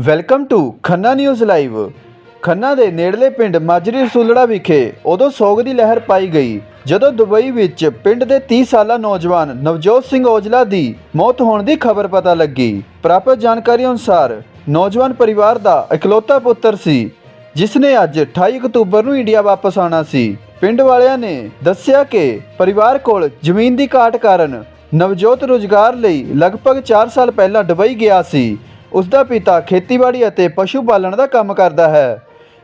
Welcome to Khanna news live Khanna ਦੇ ਨੇੜਲੇ ਪਿੰਡ ਮਾਜਰੀ ਰਸੂਲੜਾ ਵਿਖੇ ਉਦੋਂ ਸੋਗ ਦੀ ਲਹਿਰ ਪਾਈ ਗਈ, ਜਦੋਂ ਦੁਬਈ ਵਿੱਚ ਪਿੰਡ ਦੇ 30 ਸਾਲਾ ਨੌਜਵਾਨ ਨਵਜੋਤ ਸਿੰਘ ਔਜਲਾ ਦੀ ਮੌਤ ਹੋਣ ਦੀ ਖਬਰ ਪਤਾ ਲੱਗੀ। ਪ੍ਰਾਪਤ ਜਾਣਕਾਰੀ ਅਨੁਸਾਰ ਨੌਜਵਾਨ ਪਰਿਵਾਰ ਦਾ ਇਕਲੌਤਾ ਪੁੱਤਰ ਸੀ ਜਿਸ ਨੇ ਅੱਜ 28 ਅਕਤੂਬਰ ਨੂੰ ਇੰਡੀਆ ਵਾਪਸ ਆਉਣਾ ਸੀ। ਪਿੰਡ ਵਾਲਿਆਂ ਨੇ ਦੱਸਿਆ ਕਿ ਪਰਿਵਾਰ ਕੋਲ ਜ਼ਮੀਨ ਦੀ ਘਾਟ ਕਾਰਨ ਨਵਜੋਤ ਰੁਜ਼ਗਾਰ ਲਈ ਲਗਭਗ 4 ਸਾਲ ਪਹਿਲਾਂ ਦੁਬਈ ਗਿਆ ਸੀ। ਉਸ ਦਾ ਪਿਤਾ ਖੇਤੀਬਾੜੀ ਅਤੇ ਪਸ਼ੂ ਪਾਲਣ ਦਾ ਕੰਮ ਕਰਦਾ ਹੈ।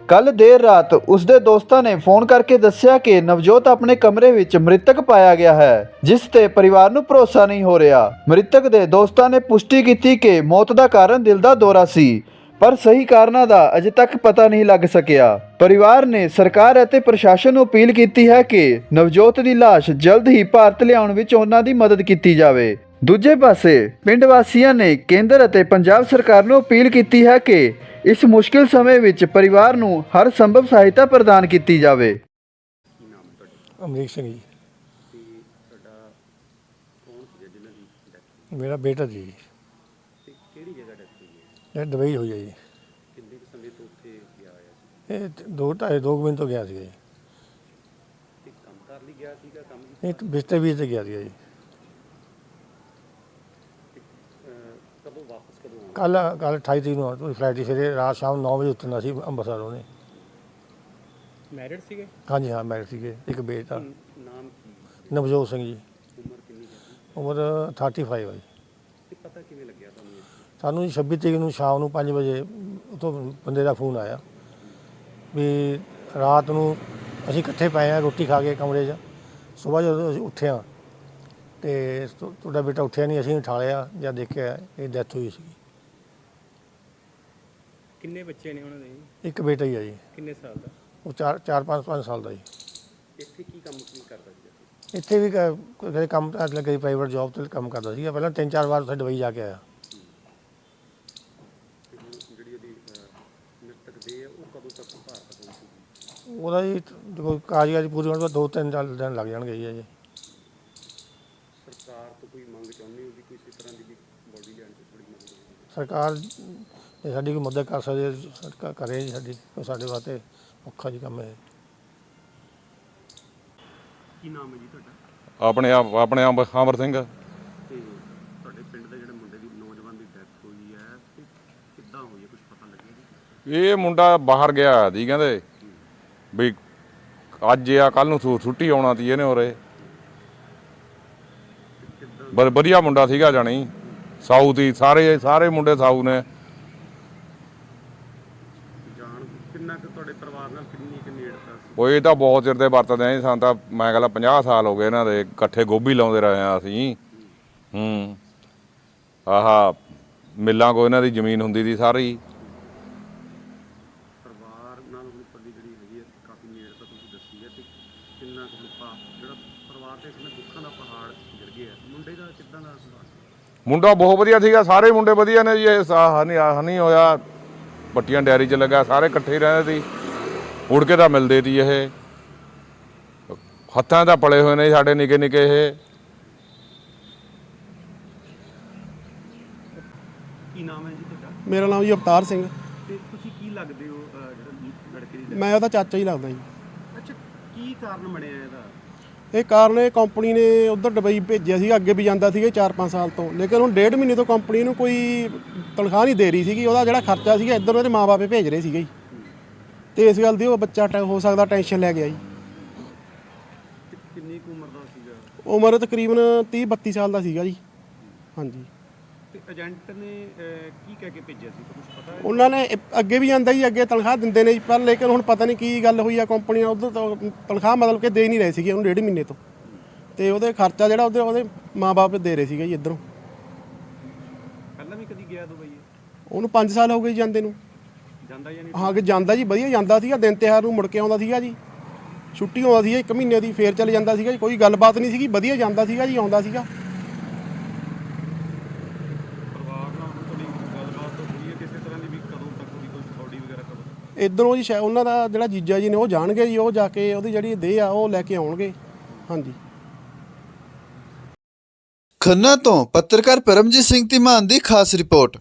ਕੱਲ ਦੇਰ ਰਾਤ ਉਸ ਦੇ ਦੋਸਤਾਂ ਨੇ ਫੋਨ ਕਰਕੇ ਦੱਸਿਆ ਕਿ ਨਵਜੋਤ ਆਪਣੇ ਕਮਰੇ ਵਿੱਚ ਮ੍ਰਿਤਕ ਪਾਇਆ ਗਿਆ ਹੈ, ਜਿਸ ਤੇ ਪਰਿਵਾਰ ਨੂੰ ਭਰੋਸਾ ਨਹੀਂ ਹੋ ਰਿਹਾ। ਮ੍ਰਿਤਕ ਦੇ ਦੋਸਤਾਂ ਨੇ ਪੁਸ਼ਟੀ ਕੀਤੀ ਕਿ ਮੌਤ ਦਾ ਕਾਰਨ ਦਿਲ ਦਾ ਦੌਰਾ ਸੀ, ਪਰ ਸਹੀ ਕਾਰਨਾਂ ਦਾ ਅਜੇ ਤੱਕ ਪਤਾ ਨਹੀਂ ਲੱਗ ਸਕਿਆ। ਪਰਿਵਾਰ ਨੇ ਸਰਕਾਰ ਅਤੇ ਪ੍ਰਸ਼ਾਸਨ ਨੂੰ ਅਪੀਲ ਕੀਤੀ ਹੈ ਕਿ ਨਵਜੋਤ ਦੀ ਲਾਸ਼ ਜਲਦ ਹੀ ਭਾਰਤ ਲਿਆਉਣ ਵਿੱਚ ਉਹਨਾਂ ਦੀ ਮਦਦ ਕੀਤੀ ਜਾਵੇ। ਦੂਜੇ ਪਾਸੇ ਪਿੰਡ ਵਾਸੀਆਂ ਨੇ ਕੇਂਦਰ ਅਤੇ ਪੰਜਾਬ ਸਰਕਾਰ ਨੂੰ ਅਪੀਲ ਕੀਤੀ ਹੈ ਕਿ ਇਸ ਮੁਸ਼ਕਿਲ ਸਮੇਂ ਵਿੱਚ ਪਰਿਵਾਰ ਨੂੰ ਹਰ ਸੰਭਵ ਸਹਾਇਤਾ ਪ੍ਰਦਾਨ ਕੀਤੀ ਜਾਵੇ। ਅਮਰੀਕ ਸਿੰਘ ਜੀ। ਮੇਰਾ ਬੇਟਾ ਜੀ। ਕਿਹੜੀ ਜਗ੍ਹਾ ਡੈਥ ਹੋਈ ਹੈ ਇਹ ਦੁਬਈ ਹੋਈ ਹੈ ਜੀ। ਕਿੰਨੇ ਸਮੇਂ ਤੋਂ ਉੱਥੇ ਗਿਆ ਹੋਇਆ ਸੀ ਇਹ ਤੇ ਦੋ ਢਾਈ ਦੋ ਮਹੀਨੇ ਤੋਂ ਗਿਆ ਸੀਗਾ ਜੀ। ਕੰਮ ਕਰ ਲਈ ਗਿਆ ਸੀਗਾ ਕੰਮ ਇਹ ਤਾਂ ਬਿਸਤੇ ਵੀ ਤੇ ਗਿਆ ਸੀਗਾ ਜੀ। ਕਦੋਂ ਵਾਪਸ ਕਦੋਂ ਆਉਣਾ ਕੱਲ ਕੱਲ 28 ਤਰੀਕ ਨੂੰ ਉਹਦੀ ਫਲਾਈਟ ਸੀ ਸਵੇਰੇ ਰਾਤ ਸ਼ਾਮ 9 ਵਜੇ ਉਤਰਨਾ ਸੀ ਅੰਮ੍ਰਿਤਸਰ ਉਹਨੇ। ਮੈਰਿਡ ਸੀਗੇ? ਹਾਂਜੀ ਹਾਂ ਮੈਰਿਡ ਸੀਗੇ ਇੱਕ ਬੇਟਾ। ਨਾਮ ਕੀ? ਨਵਜੋਤ ਸਿੰਘ ਜੀ। ਉਮਰ ਕਿੰਨੀ ਹੈ ਉਮਰ 35 ਹੈ ਜੀ। ਤੇ ਪਤਾ ਕਿਵੇਂ ਲੱਗਿਆ ਤੁਹਾਨੂੰ ਇਹ? ਸਾਨੂੰ ਜੀ 26 ਤਰੀਕ ਨੂੰ ਸ਼ਾਮ ਨੂੰ 5 ਵਜੇ ਉਤੋਂ ਬੰਦੇ ਦਾ ਫੋਨ ਆਇਆ ਵੀ ਰਾਤ ਨੂੰ ਅਸੀਂ ਇਕੱਠੇ ਪਏ ਆ ਰੋਟੀ ਖਾ ਕੇ ਕਮਰੇ 'ਚ। ਸਵੇਰ ਜਦੋਂ ਅਸੀਂ ਉੱਠੇ ਆ ਤੇ ਤੁ- ਤੁਹਾਡਾ ਬੇਟਾ ਉੱਠਿਆ ਨਹੀਂ ਅਸੀਂ ਉਠਾ ਲਿਆ ਜਦ ਦੇਖਿਆ ਇਹ ਡੈਥ ਹੋਈ ਸੀ ਕਿੰਨੇ ਬੱਚੇ ਨੇ ਉਹਨਾਂ ਦੇ ਇੱਕ ਬੇਟਾ ਹੀ ਆ ਜੀ। ਕਿੰਨੇ ਸਾਲ ਦਾ? ਉਹ 4 4 5 5 ਸਾਲ ਦਾ ਜੀ। ਇੱਥੇ ਕੀ ਕੰਮ ਕੀ ਕਰਦਾ ਸੀ ਇੱਥੇ ਵੀ ਕ- ਕੋਈ ਕਦੇ ਕੰਮ ਤਾਂ ਲੱਗੇ ਪ੍ਰਾਈਵੇਟ ਜੌਬ ਤੇ ਕੰਮ ਕਰਦਾ ਸੀਗਾ। ਪਹਿਲਾਂ ਤਿੰਨ ਚਾਰ ਵਾਰ ਉੱਥੇ ਦੁਬਈ ਜਾ ਕੇ ਆਇਆ। ਜਿਹੜੀ ਉਹਦੀ ਮ੍ਰਿਤਕ ਦੇ ਉਹ ਕਦੋਂ ਤੱਕ ਭਾਰਤ ਪਹੁੰਚੂਗੀ? ਉਹਦਾ ਜੀ ਕਾਰਜਕਾਰੀ ਪੂਰੀ ਹੋਣ ਤੋਂ ਦੋ ਤਿੰਨ ਚਾਰ ਦਿਨ ਲੱਗ ਜਾਣਗੇ ਜੀ ਅਜੇ। ਕੋਈ ਮੰਗ ਚਾਹੁੰਦੀ ਹੋ ਵੀ ਕਿਸੇ ਤਰ੍ਹਾਂ ਦੀ ਵੀ ਬੋਡੀ ਲੈਣ ਚ ਥੋੜੀ ਮਦਦ ਹੋਵੇ ਸਰਕਾਰ ਜੇ ਸਾਡੀ ਕੋਈ ਮਦਦ ਕਰ ਸਕਦੀ ਹੈ, ਸਰਕਾਰ ਕਰੇ ਜੀ ਸਾਡੀ ਸਾਡੇ ਵਾਸਤੇ ਔਖਾ ਜੀ ਕੰਮ ਹੈ। ਕੀ ਨਾਮ ਹੈ ਜੀ ਤੁਹਾਡਾ? ਆਪਣੇ ਆਪ ਆਪਣੇ ਆਪ ਅਮਰ ਸਿੰਘ। ਤੇ ਤੁਹਾਡੇ ਪਿੰਡ ਦੇ ਜਿਹੜੇ ਮੁੰਡੇ ਦੀ ਨੌਜਵਾਨ ਦੀ ਡੈਥ ਹੋਈ ਹੈ ਤੇ ਕਿੱਦਾਂ ਹੋਈ ਹੈ ਕੁਝ ਪਤਾ ਲੱਗਿਆ ਜੀ? ਇਹ ਮੁੰਡਾ ਬਾਹਰ ਗਿਆ ਦੀ ਕਹਿੰਦੇ। ਵੀ ਅੱਜ ਆ ਕੱਲ ਨੂੰ ਛੁ- ਛੁੱਟੀ ਆਉਣਾ ਤੀ ਇਹਨੇ ਉਰੇ। ਬ- ਵਧੀਆ ਮੁੰਡਾ ਸੀਗਾ ਜਾਣੀ। ਸਾਊ ਦੀ ਸਾਰੇ ਸਾਰੇ ਮੁੰਡੇ ਸਾਊ ਨੇ। ਜਾਣ ਕਿੰਨਾ ਕੁ ਤੁਹਾਡੇ ਪਰਿਵਾਰ ਨਾਲ ਕਿੰਨੀ ਕੁ ਨੇੜਤਾ ਸੀ? ਉਹ ਇਹ ਤਾਂ ਬਹੁਤ ਚਿਰ ਦੇ ਵਰਤਦੇ ਆਂ ਸਾਨੂੰ ਤਾਂ ਮੈਂ ਕਹਿੰਦਾ 50 ਸਾਲ ਹੋ ਗਏ ਇਹਨਾਂ ਦੇ ਇਕੱਠੇ ਗੋਭੀ ਲਾਉਂਦੇ ਰਹੇ ਆ ਅਸੀਂ। ਹੂੰ। ਆਹਾ ਮਿੱਲਾਂ ਕੋ ਇਹਨਾਂ ਦੀ ਜ਼ਮੀਨ ਹੁੰਦੀ ਸੀ ਸਾਰੀ। ਪਰਿਵਾਰ ਨਾਲ ਹੁਣ ਤੁਹਾਡੀ ਜਿਹੜੀ ਹੈਗੀ ਹੈ ਕਾਫੀ ਨੇੜਤਾ ਤੁਸੀਂ ਦੱਸੀ ਹੈ ਤੇ ਕਿੰਨਾ ਕੁ ਦੁੱਖਾ ਜਿਹੜਾ ਪਰਿਵਾਰ ਤੇ ਇਸ ਸਮੇਂ ਦੁੱਖਾਂ ਦਾ ਪਹਾੜ ਗਿਰ ਗਿਆ। ਮੁੰਡੇ ਦਾ ਕਿੱਦਾਂ ਦਾ ਸੁਭਾਅ? ਮੁੰਡਾ ਬਹੁਤ ਵਧੀਆ ਸੀਗਾ ਸਾਰੇ ਮੁੰਡੇ ਵਧੀਆ ਨੇ ਜੀ ਇਹ ਸਾ- ਹਨੀ ਹਨੀ ਹੋਇਆ ਪੱਟੀਆਂ ਡੈਰੀ 'ਚ ਲੱਗਾ ਸਾਰੇ ਇਕੱਠੇ ਹੀ ਰਹਿੰਦੇ ਸੀ ਉੜ ਕੇ ਤਾਂ ਮਿਲਦੇ ਸੀ ਇਹ। ਹੱਥਾਂ ਦਾ ਪਲੇ ਹੋਏ ਨੇ ਸਾਡੇ ਨਿੱਕੇ ਨਿੱਕੇ ਇਹ। ਕੀ ਨਾਮ ਹੈ ਜੀ ਤੁਹਾਡਾ? ਮੇਰਾ ਨਾਮ ਜੀ ਅਵਤਾਰ ਸਿੰਘ। ਤੇ ਤੁਸੀਂ ਕੀ ਲੱਗਦੇ ਹੋ ਅਹ, ਜਿਹੜਾ ਲੜਕੇ ਦੀ ਮੈਂ ਉਹਦਾ ਚਾਚਾ ਹੀ ਲੱਗਦਾ ਜੀ। ਕੀ ਕਾਰਨ ਬਣਿਆ ਇਹਦਾ? ਇਹ ਕਾਰਨ ਇਹ ਕੰਪਨੀ ਨੇ ਉਧਰ ਦੁਬਈ ਭੇਜਿਆ ਸੀਗਾ ਅੱਗੇ ਵੀ ਜਾਂਦਾ ਸੀਗਾ 4-5 ਸਾਲ ਤੋਂ। ਲੇਕਿਨ ਹੁਣ ਡੇਢ ਮਹੀਨੇ ਤੋਂ ਕੰਪਨੀ ਨੂੰ ਕੋਈ ਤਨਖਾਹ ਨਹੀਂ ਦੇ ਰਹੀ ਸੀਗੀ ਉਹਦਾ ਜਿਹੜਾ ਖਰਚਾ ਸੀਗਾ ਇੱਧਰ ਉਹਦੇ ਮਾਪੇ ਭੇਜ ਰਹੇ ਸੀਗੇ ਤੇ ਇਸ ਗੱਲ ਦੀ ਉਹ ਬੱਚਾ ਹੋ ਸਕਦਾ ਟੈਨਸ਼ਨ ਲੈ ਗਿਆ ਜੀ। ਕਿੰਨੀ ਕੁ ਉਮਰ ਦਾ ਸੀਗਾ? ਉਮਰ ਤਕਰੀਬਨ 30-32 ਸਾਲ ਦਾ ਸੀਗਾ ਜੀ। ਹਾਂਜੀ। ਤੇ ਏਜੰਟ ਨੇ ਅਹ, ਕੀ ਕਹਿ ਕੇ ਭੇਜਿਆ ਸੀ? ਕੁਝ ਪਤਾ ਹੈ? ਉਹਨਾਂ ਨੇ ਇਹ- ਅੱਗੇ ਵੀ ਜਾਂਦਾ ਜੀ ਅੱਗੇ ਤਨਖਾਹ ਦਿੰਦੇ ਨੇ ਜੀ, ਪਰ ਲੇਕਿਨ ਹੁਣ ਪਤਾ ਨਹੀਂ ਕੀ ਗੱਲ ਹੋਈ ਆ ਕੰਪਨੀ ਨਾਲ ਉਧਰ ਤੋਂ ਤਨਖਾਹ ਮਤਲਬ ਕਿ ਦੇ ਨਹੀਂ ਰਹੇ ਸੀਗੇ ਉਹਨੂੰ ਡੇਢ ਮਹੀਨੇ ਤੋਂ। ਤੇ ਉਹਦੇ ਖਰਚਾ ਜਿਹੜਾ ਉਹਦੇ ਉਹਦੇ ਮਾਪੇ ਦੇ ਰਹੇ ਸੀਗੇ ਜੀ ਇੱਧਰੋਂ। ਪਹਿਲਾਂ ਵੀ ਕਦੀ ਗਿਆ ਦੁਬਈ? ਇਹ? ਉਹਨੂੰ 5 ਸਾਲ ਹੋ ਗਏ ਜੀ ਜਾਂਦੇ ਨੂੰ। ਜਾਂਦਾ ਜਾਂ ਨਹੀਂ? ਹਾਂ ਕਿ ਜਾਂਦਾ ਜੀ ਵਧੀਆ ਜਾਂਦਾ ਸੀਗਾ ਦਿਨ ਤਿਉਹਾਰ ਨੂੰ ਮੁੜ ਕੇ ਆਉਂਦਾ ਸੀਗਾ ਜੀ। ਛੁੱਟੀ ਆਉਂਦਾ ਸੀ ਇੱਕ ਮਹੀਨੇ ਦੀ ਫੇਰ ਚਲੇ ਜਾਂਦਾ ਸੀਗਾ ਜੀ ਕੋਈ ਗੱਲਬਾਤ ਨਹੀਂ ਸੀਗੀ ਵਧੀਆ ਜਾਂਦਾ ਸੀਗਾ ਜੀ ਆਉਂਦਾ ਸੀਗਾ ਪਰਿਵਾਰ ਨਾਲ ਹੁਣ ਤੁਹਾਡੀ ਗੱਲਬਾਤ ਹੋਈ ਹੈ ਕਿਸੇ ਤਰ੍ਹਾਂ ਦੀ ਵੀ ਕਦੋਂ ਤੱਕ ਉਹਦੀ ਕੋਈ ਬੋਡੀ ਵਗੈਰਾ ਕਦੋਂ ਇਧਰੋਂ ਜੀ ਸ਼ਾਇਦ ਉਹਨਾਂ ਦਾ ਜਿਹੜਾ ਜੀਜਾ ਜੀ ਨੇ ਉਹ ਜਾਣਗੇ ਜੀ, ਉਹ ਜਾ ਕੇ ਉਹਦੀ ਜਿਹੜੀ ਦੇਹ ਆ, ਉਹ ਲੈ ਕੇ ਆਉਣਗੇ। ਹਾਂਜੀ। ਖੰਨਾ ਤੋਂ ਪੱਤਰਕਾਰ ਪਰਮਜੀਤ ਸਿੰਘ ਧੀਮਾਨ ਦੀ ਖਾਸ ਰਿਪੋਰਟ।